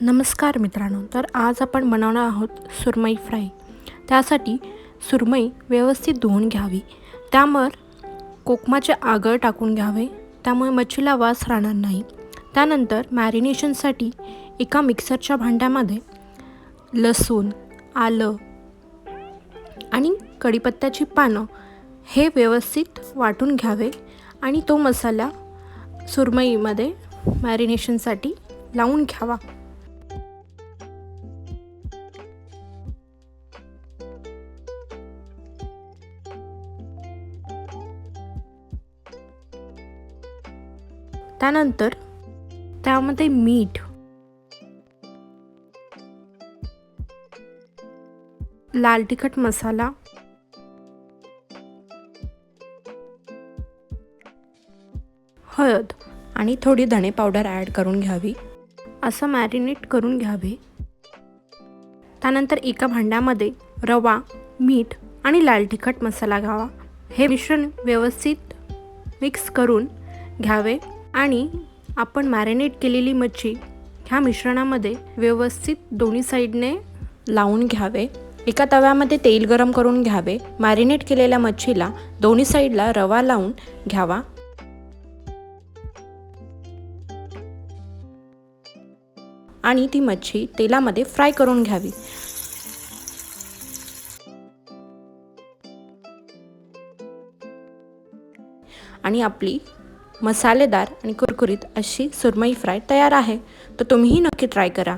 नमस्कार मित्रांनो तर आज आपण बनवणार आहोत सुरमई फ्राय. त्यासाठी सुरमई व्यवस्थित धुवून घ्यावी. त्यावर कोकमाचे आगळ टाकून घ्यावे. त्यामुळे मच्छीला वास राहणार नाही. त्यानंतर मॅरिनेशनसाठी एका मिक्सरच्या भांड्यामध्ये लसूण आलं आणि कढीपत्त्याची पानं हे व्यवस्थित वाटून घ्यावे आणि तो मसाला सुरमईमध्ये मॅरिनेशनसाठी लावून घ्यावा. त्यानंतर त्यामध्ये मीठ. लाल तिखट मसाला. हळद आणि थोडी धणे पावडर ॲड करून घ्यावी. असं मॅरिनेट करून घ्यावे. त्यानंतर एका भांड्यामध्ये रवा मीठ आणि लाल तिखट मसाला घ्यावा हे मिश्रण व्यवस्थित मिक्स करून घ्यावे. आणि आपण मॅरिनेट केलेली मच्छी ह्या मिश्रणामध्ये व्यवस्थित दोन्ही साईडने लावून घ्यावे. एका तव्यामध्ये तेल गरम करून घ्यावे. मॅरिनेट केलेल्या मच्छीला दोन्ही साईडला रवा लावून घ्यावा. आणि ती मच्छी तेलामध्ये फ्राय करून घ्यावी. आणि आपली मसालेदार आणि कुरकुरीत अशी सुरमई फ्राय तयार आहे तर तुम्हीही नक्की ट्राय करा.